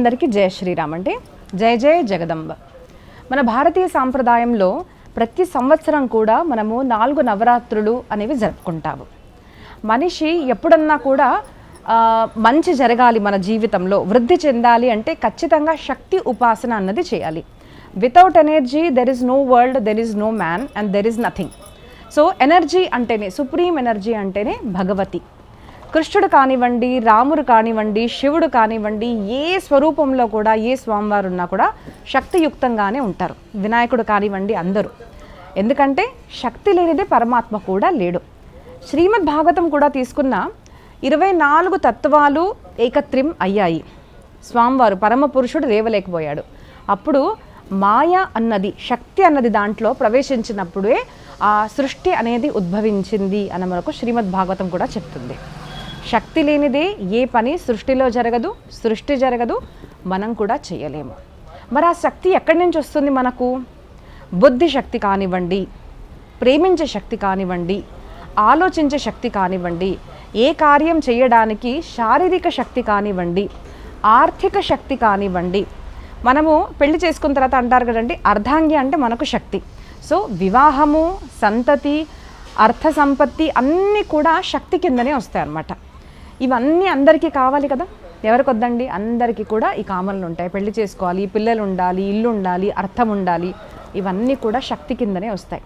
అందరికీ జయ శ్రీరామ్ అంటే జయ జయ జగదంబ. మన భారతీయ సాంప్రదాయంలో ప్రతి సంవత్సరం కూడా మనము నాలుగు నవరాత్రులు అనేవి జరుపుకుంటాము. మనిషి ఎప్పుడన్నా కూడా మంచి జరగాలి మన జీవితంలో వృద్ధి చెందాలి అంటే ఖచ్చితంగా శక్తి ఉపాసన అన్నది చేయాలి. Without energy there is no world there is no man and there is nothing so energy అంటేనే సుప్రీం ఎనర్జీ అంటేనే భగవతి. కృష్ణుడు కానివ్వండి రాముడు కానివ్వండి శివుడు కానివ్వండి ఏ స్వరూపంలో కూడా ఏ స్వామివారు ఉన్నా కూడా శక్తియుక్తంగానే ఉంటారు. వినాయకుడు కానివ్వండి అందరూ. ఎందుకంటే శక్తి లేనిదే పరమాత్మ కూడా లేడు. శ్రీమద్ భాగవతం కూడా తీసుకున్న ఇరవై నాలుగు తత్వాలు ఏకత్రిం అయ్యాయి. స్వామివారు పరమ పురుషుడు లేవలేకపోయాడు. అప్పుడు మాయ అన్నది శక్తి అన్నది దాంట్లో ప్రవేశించినప్పుడే ఆ సృష్టి అనేది ఉద్భవించింది అన్న మనకు శ్రీమద్ భాగవతం కూడా చెప్తుంది. శక్తి లేనిదే ఏ పని సృష్టిలో జరగదు సృష్టి జరగదు మనం కూడా చేయలేము. మరి ఆ శక్తి ఎక్కడి నుంచి వస్తుంది మనకు? బుద్ధి శక్తి కానివ్వండి ప్రేమించే శక్తి కానివ్వండి ఆలోచించే శక్తి కానివ్వండి ఏ కార్యం చేయడానికి శారీరక శక్తి కానివ్వండి ఆర్థిక శక్తి కానివ్వండి మనము పెళ్ళి చేసుకున్న తర్వాత అంటారు కదండి అర్ధాంగి అంటే మనకు శక్తి. సో వివాహము సంతతి అర్థ సంపత్తి అన్నీ కూడా శక్తి కిందనే వస్తాయి అన్నమాట ఇవన్నీ అందరికీ కావాలి కదా? ఎవరికి వద్దండి అందరికీ కూడా ఈ కామన్లు ఉంటాయి. పెళ్ళి చేసుకోవాలి పిల్లలు ఉండాలి ఇల్లు ఉండాలి అర్థం ఉండాలి. ఇవన్నీ కూడా శక్తి కిందనే వస్తాయి.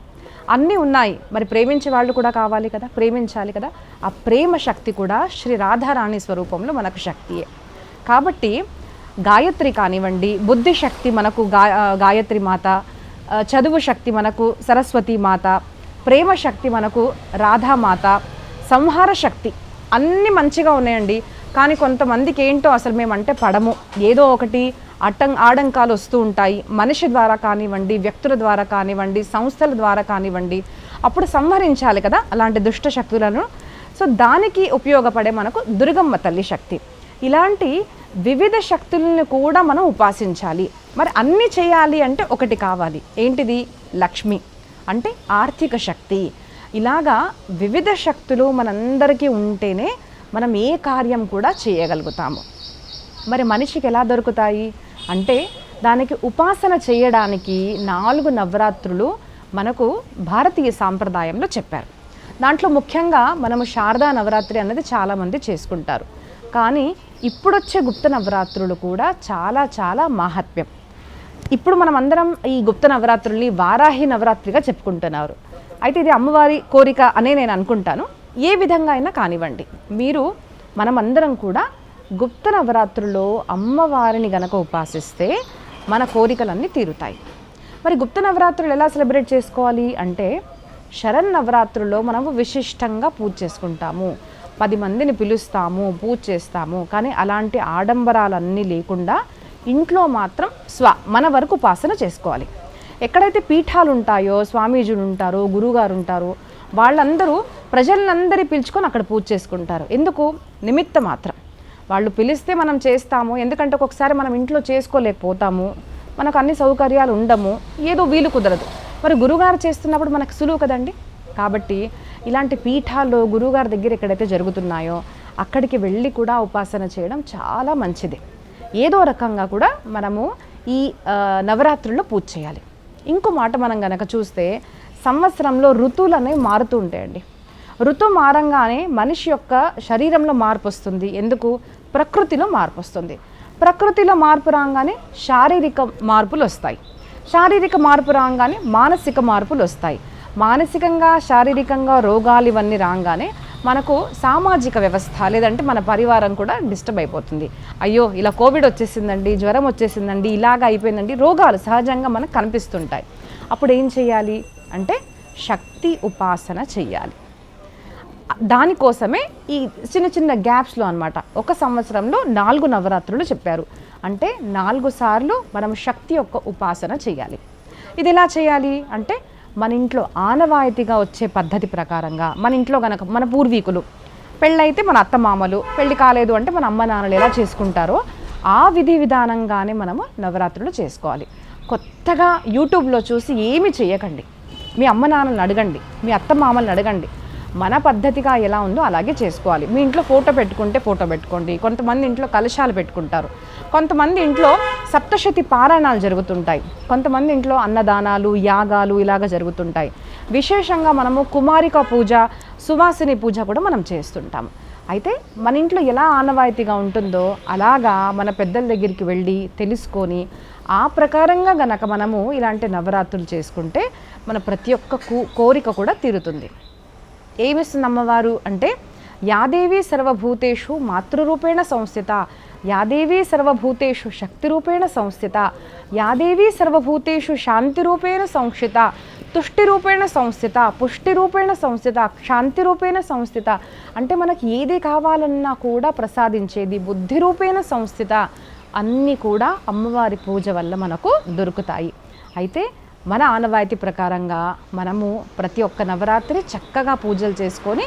అన్నీ ఉన్నాయి. మరి ప్రేమించే వాళ్ళు కూడా కావాలి కదా? ప్రేమించాలి కదా? ఆ ప్రేమ శక్తి కూడా శ్రీ రాధారాణి స్వరూపంలో మనకు శక్తియే. కాబట్టి గాయత్రి కానివ్వండి బుద్ధి శక్తి మనకు గా గాయత్రి మాత చదువు శక్తి మనకు సరస్వతి మాత ప్రేమ శక్తి మనకు రాధామాత సంహార శక్తి అన్నీ మంచిగా ఉన్నాయండి. కానీ కొంతమందికి ఏంటో అసలు మేమంటే పడము. ఏదో ఒకటి అట్టం ఆడంకాలు వస్తూ ఉంటాయి. మనిషి ద్వారా కానివ్వండి వ్యక్తుల ద్వారా కానివ్వండి సంస్థల ద్వారా కానివ్వండి అప్పుడు సంహరించాలి కదా అలాంటి దుష్ట శక్తులను. సో దానికి ఉపయోగపడే మనకు దుర్గమ్మ తల్లి శక్తి. ఇలాంటి వివిధ శక్తులను కూడా మనం ఉపాసించాలి. మరి అన్నీ చేయాలి అంటే ఒకటి కావాలి. ఏంటిది? లక్ష్మి. అంటే ఆర్థిక శక్తి. ఇలాగా వివిధ శక్తులు మనందరికీ ఉంటేనే మనం ఏ కార్యం కూడా చేయగలుగుతాము. మరి మనిషికి ఎలా దొరుకుతాయి? అంటే దానికి ఉపాసన చేయడానికి నాలుగు నవరాత్రులు మనకు భారతీయ సాంప్రదాయంలో చెప్పారు. దాంట్లో ముఖ్యంగా మనము శారదా నవరాత్రి అన్నది చాలామంది చేసుకుంటారు. కానీ ఇప్పుడొచ్చే గుప్త నవరాత్రులు కూడా చాలా చాలా మాహాత్మ్యం ఇప్పుడు మనం అందరం ఈ గుప్త నవరాత్రుల్ని వారాహి నవరాత్రిగా చెప్పుకుంటున్నారు. అయితే ఇది అమ్మవారి కోరిక అనే నేను అనుకుంటాను. ఏ విధంగా అయినా కానివ్వండి మీరు మనమందరం కూడా గుప్త నవరాత్రుల్లో అమ్మవారిని గనక ఉపాసిస్తే మన కోరికలన్నీ తీరుతాయి. మరి గుప్త నవరాత్రులు ఎలా సెలబ్రేట్ చేసుకోవాలి అంటే శరణ్ నవరాత్రుల్లో మనము విశిష్టంగా పూజ చేసుకుంటాము. పది మందిని పిలుస్తాము పూజ చేస్తాము. కానీ అలాంటి ఆడంబరాలన్నీ లేకుండా ఇంట్లో మాత్రం స్వ మన వరకు ఉపాసన చేసుకోవాలి. ఎక్కడైతే పీఠాలు ఉంటాయో స్వామీజీలు ఉంటారో గురువుగారు ఉంటారో వాళ్ళందరూ ప్రజలందరి పిలుచుకొని అక్కడ పూజ చేసుకుంటారు. ఎందుకు? నిమిత్త మాత్రం. వాళ్ళు పిలిస్తే మనం చేస్తాము ఎందుకంటే ఒక్కొక్కసారి మనం ఇంట్లో చేసుకోలేకపోతాము మనకు అన్ని సౌకర్యాలు ఉండము ఏదో వీలు కుదరదు. మరి గురుగారు చేస్తున్నప్పుడు మనకు సులువు కదండి? కాబట్టి ఇలాంటి పీఠాలు గురువుగారి దగ్గర ఎక్కడైతే జరుగుతున్నాయో అక్కడికి వెళ్ళి కూడా ఉపాసన చేయడం చాలా మంచిది. ఏదో రకంగా కూడా మనము ఈ నవరాత్రుల్లో పూజ చేయాలి. ఇంకో మాట మనం కనుక చూస్తే సంవత్సరంలో ఋతువులు అనేవి మారుతూ ఉంటాయండి. ఋతు మారంగానే మనిషి యొక్క శరీరంలో మార్పు వస్తుంది. ఎందుకు? ప్రకృతిలో మార్పు వస్తుంది. ప్రకృతిలో మార్పు రాగానే శారీరక మార్పులు వస్తాయి. శారీరక మార్పు రాగానే మానసిక మార్పులు వస్తాయి. మానసికంగా శారీరకంగా రోగాలు ఇవన్నీ రాగానే మనకు సామాజిక వ్యవస్థ లేదంటే మన పరివారం కూడా డిస్టర్బ్ అయిపోతుంది. అయ్యో ఇలా కోవిడ్ వచ్చేసిందండి జ్వరం వచ్చేసిందండి ఇలాగ అయిపోయిందండి రోగాలు సహజంగా మనకు కనిపిస్తుంటాయి. అప్పుడు ఏం చేయాలి అంటే శక్తి ఉపాసన చెయ్యాలి. దానికోసమే ఈ చిన్న చిన్న గ్యాప్స్లో అనమాట ఒక సంవత్సరంలో నాలుగు నవరాత్రులు చెప్పారు. అంటే నాలుగు సార్లు మనం శక్తి యొక్క ఉపాసన చేయాలి ఇది ఎలా చేయాలి అంటే మన ఇంట్లో ఆనవాయితీగా వచ్చే పద్ధతి ప్రకారంగా మన ఇంట్లో గనక మన పూర్వీకులు పెళ్ళైతే మన అత్తమామలు పెళ్ళి కాలేదు అంటే మన అమ్మ నాన్నలు ఎలా చేసుకుంటారో ఆ విధి విధానంగానే మనము నవరాత్రులు చేసుకోవాలి. కొత్తగా యూట్యూబ్లో చూసి ఏమి చేయకండి మీ అమ్మ నాన్నలను అడగండి మీ అత్త మామల్ని అడగండి. మన పద్ధతిగా ఎలా ఉందో అలాగే చేసుకోవాలి. మీ ఇంట్లో ఫోటో పెట్టుకుంటే ఫోటో పెట్టుకోండి. కొంతమంది ఇంట్లో కలశాలు పెట్టుకుంటారు. కొంతమంది ఇంట్లో సప్తశతి పారాయణాలు జరుగుతుంటాయి. కొంతమంది ఇంట్లో అన్నదానాలు యాగాలు ఇలాగ జరుగుతుంటాయి. విశేషంగా మనము కుమారిక పూజ సువాసిని పూజ కూడా మనం చేస్తుంటాము. అయితే మన ఇంట్లో ఎలా ఆనవాయితీగా ఉంటుందో అలాగా మన పెద్దల దగ్గరికి వెళ్ళి తెలుసుకొని ఆ ప్రకారంగా గనక మనము ఇలాంటి నవరాత్రులు చేసుకుంటే మన ప్రతి ఒక్క కోరిక కూడా తీరుతుంది. ఏమిస్తుంది అమ్మవారు అంటే యాదేవి సర్వభూతేషు మాతృరూపేణ సంస్థిత యాదేవి సర్వభూతేషు శక్తిరూపేణ సంస్థిత యాదేవి సర్వభూతేషు శాంతిరూపేణ సంస్థిత తుష్టిరూపేణ సంస్థిత పుష్టిరూపేణ సంస్థిత శాంతిరూపేణ సంస్థిత. అంటే మనకి ఏది కావాలన్నా కూడా ప్రసాదించేది బుద్ధి రూపేణ సంస్థిత. అన్నీ కూడా అమ్మవారి పూజ వల్ల మనకు దొరుకుతాయి. అయితే మన ఆనవాయితీ ప్రకారంగా మనము ప్రతి ఒక్క నవరాత్రి చక్కగా పూజలు చేసుకొని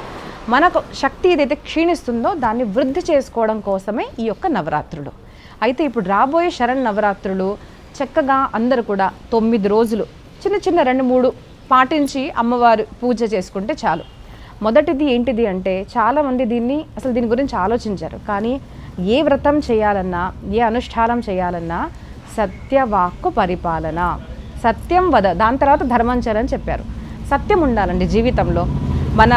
మనకు శక్తి ఏదైతే క్షీణిస్తుందో దాన్ని వృద్ధి చేసుకోవడం కోసమే ఈ యొక్క నవరాత్రులు. అయితే ఇప్పుడు రాబోయే శరణ్ నవరాత్రులు చక్కగా అందరు కూడా తొమ్మిది రోజులు చిన్న చిన్న రెండు మూడు పాటించి అమ్మవారు పూజ చేసుకుంటే చాలు. మొదటిది ఏంటిది అంటే చాలామంది దీన్ని అసలు దీని గురించి ఆలోచించారు. కానీ ఏ వ్రతం చేయాలన్నా ఏ అనుష్ఠానం చేయాలన్నా సత్యవాక్కు పరిపాలన. సత్యం వద దాని తర్వాత ధర్మం చేయాలని చెప్పారు. సత్యం ఉండాలండి జీవితంలో. మన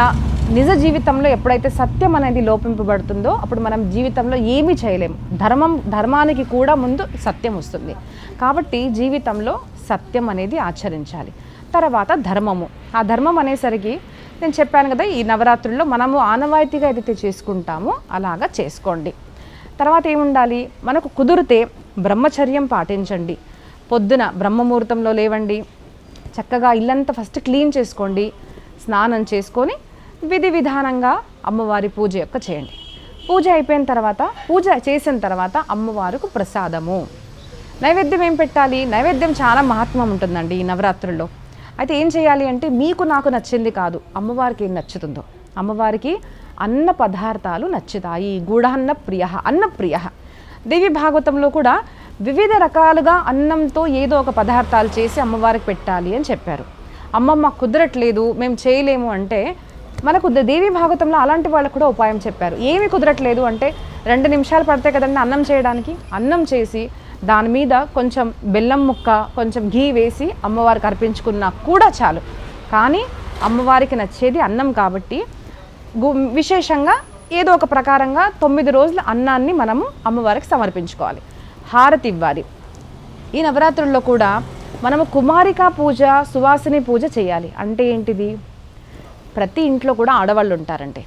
నిజ జీవితంలో ఎప్పుడైతే సత్యం అనేది లోపింపబడుతుందో అప్పుడు మనం జీవితంలో ఏమీ చేయలేం ధర్మం ధర్మానికి కూడా ముందు సత్యం వస్తుంది. కాబట్టి జీవితంలో సత్యం అనేది ఆచరించాలి. తర్వాత ధర్మము. ఆ ధర్మం అనేసరికి నేను చెప్పాను కదా ఈ నవరాత్రుల్లో మనము ఆనవాయితీగా ఏదైతే చేసుకుంటామో అలాగా చేసుకోండి. తర్వాత ఏముండాలి? మనకు కుదిరితే బ్రహ్మచర్యం పాటించండి. పొద్దున బ్రహ్మముహూర్తంలో లేవండి. చక్కగా ఇల్లంతా ఫస్ట్ క్లీన్ చేసుకోండి. స్నానం చేసుకొని విధి విధానంగా అమ్మవారి పూజ యొక్క చేయండి. పూజ అయిపోయిన తర్వాత పూజ చేసిన తర్వాత అమ్మవారికి ప్రసాదము. నైవేద్యం ఏం పెట్టాలి? నైవేద్యం చాలా మహాత్మ్యం ఉంటుందండి ఈ నవరాత్రుల్లో. అయితే ఏం చేయాలి అంటే మీకు నాకు నచ్చింది కాదు అమ్మవారికి ఏం నచ్చుతుందో. అమ్మవారికి అన్న పదార్థాలు నచ్చుతాయి. గూఢాన్న ప్రియ అన్న ప్రియ దేవి భాగవతంలో కూడా వివిధ రకాలుగా అన్నంతో ఏదో ఒక పదార్థాలు చేసి అమ్మవారికి పెట్టాలి అని చెప్పారు. అమ్మమ్మ కుదరట్లేదు మేము చేయలేము అంటే మనకు దేవి భాగవతంలో అలాంటి వాళ్ళకు కూడా ఉపాయం చెప్పారు. ఏమి కుదరట్లేదు అంటే రెండు నిమిషాలు పడతాయి కదండి అన్నం చేయడానికి? అన్నం చేసి దాని మీద కొంచెం బెల్లం ముక్క కొంచెం ఘీ వేసి అమ్మవారికి అర్పించుకున్నా కూడా చాలు. కానీ అమ్మవారికి నచ్చేది అన్నం కాబట్టి గు- విశేషంగా ఏదో ఒక ప్రకారంగా తొమ్మిది రోజుల అన్నాన్ని మనము అమ్మవారికి సమర్పించుకోవాలి. హారతి ఇవ్వాలి ఈ నవరాత్రుల్లో కూడా మనము కుమారికా పూజ సువాసిని పూజ చేయాలి. అంటే ఏంటిది? ప్రతి ఇంట్లో కూడా ఆడవాళ్ళు ఉంటారంటే.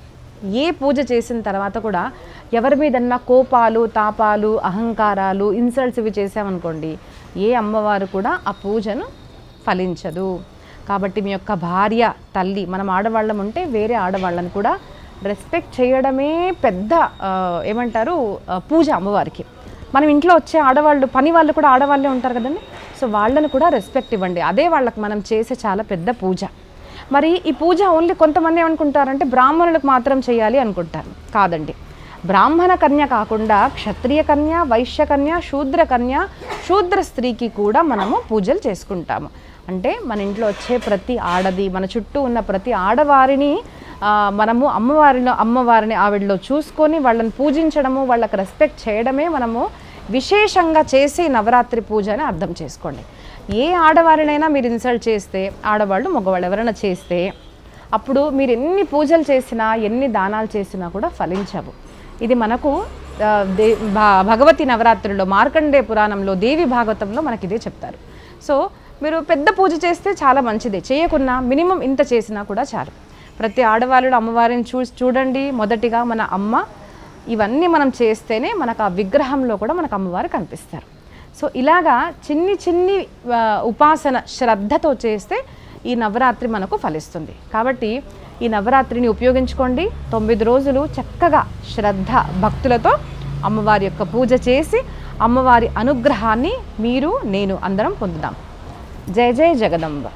ఏ పూజ చేసిన తర్వాత కూడా ఎవరి మీదన్నా కోపాలు తాపాలు అహంకారాలు ఇన్సల్ట్స్ ఇవి చేసామనుకోండి ఏ అమ్మవారు కూడా ఆ పూజను ఫలించదు. కాబట్టి మీ యొక్క భార్య తల్లి మనం ఆడవాళ్ళం ఉంటే వేరే ఆడవాళ్ళని కూడా రెస్పెక్ట్ చేయడమే పెద్ద ఏమంటారు పూజ అమ్మవారికి. మనం ఇంట్లో వచ్చే ఆడవాళ్ళు పని వాళ్ళు కూడా ఆడవాళ్ళే ఉంటారు కదండి. సో వాళ్ళని కూడా రెస్పెక్ట్ ఇవ్వండి. అదే వాళ్ళకి మనం చేసే చాలా పెద్ద పూజ. మరి ఈ పూజ ఓన్లీ కొంతమంది ఏమనుకుంటారంటే బ్రాహ్మణులకు మాత్రం చేయాలి అనుకుంటారు. కాదండి. బ్రాహ్మణ కన్య కాకుండా క్షత్రియ కన్య వైశ్య కన్య శూద్ర కన్య శూద్ర స్త్రీకి కూడా మనము పూజలు చేసుకుంటాము. అంటే మన ఇంట్లో వచ్చే ప్రతి ఆడది మన చుట్టూ ఉన్న ప్రతి ఆడవారిని మనము అమ్మవారిలో అమ్మవారిని ఆవిడలో చూసుకొని వాళ్ళని పూజించడము వాళ్ళకి రెస్పెక్ట్ చేయడమే మనము విశేషంగా చేసే నవరాత్రి పూజ అని అర్థం చేసుకోండి. ఏ ఆడవారినైనా మీరు ఇన్సల్ట్ చేస్తే ఆడవాళ్ళు మగవాళ్ళు ఎవరైనా చేస్తే అప్పుడు మీరు ఎన్ని పూజలు చేసినా ఎన్ని దానాలు చేసినా కూడా ఫలించవు. ఇది మనకు దే భా- భగవతి నవరాత్రుల్లో మార్కండే పురాణంలో దేవి భాగవతంలో మనకి ఇదే చెప్తారు. సో మీరు పెద్ద పూజ చేస్తే చాలా మంచిదే. చేయకున్నా మినిమం ఇంత చేసినా కూడా చాలు. ప్రతి ఆడవాళ్ళు అమ్మవారిని చూ చూడండి. మొదటిగా మన అమ్మ ఇవన్నీ మనం చేస్తేనే మనకు ఆ విగ్రహంలో కూడా మనకు అమ్మవారు కనిపిస్తారు. సో ఇలాగా చిన్ని చిన్ని ఉపాసన శ్రద్ధతో చేస్తే ఈ నవరాత్రి మనకు ఫలిస్తుంది. కాబట్టి ఈ నవరాత్రిని ఉపయోగించుకోండి. తొమ్మిది రోజులు చక్కగా శ్రద్ధ భక్తులతో అమ్మవారి యొక్క పూజ చేసి అమ్మవారి అనుగ్రహాన్ని మీరు నేను అందరం పొందుదాం. జయ జయ జగదంబ.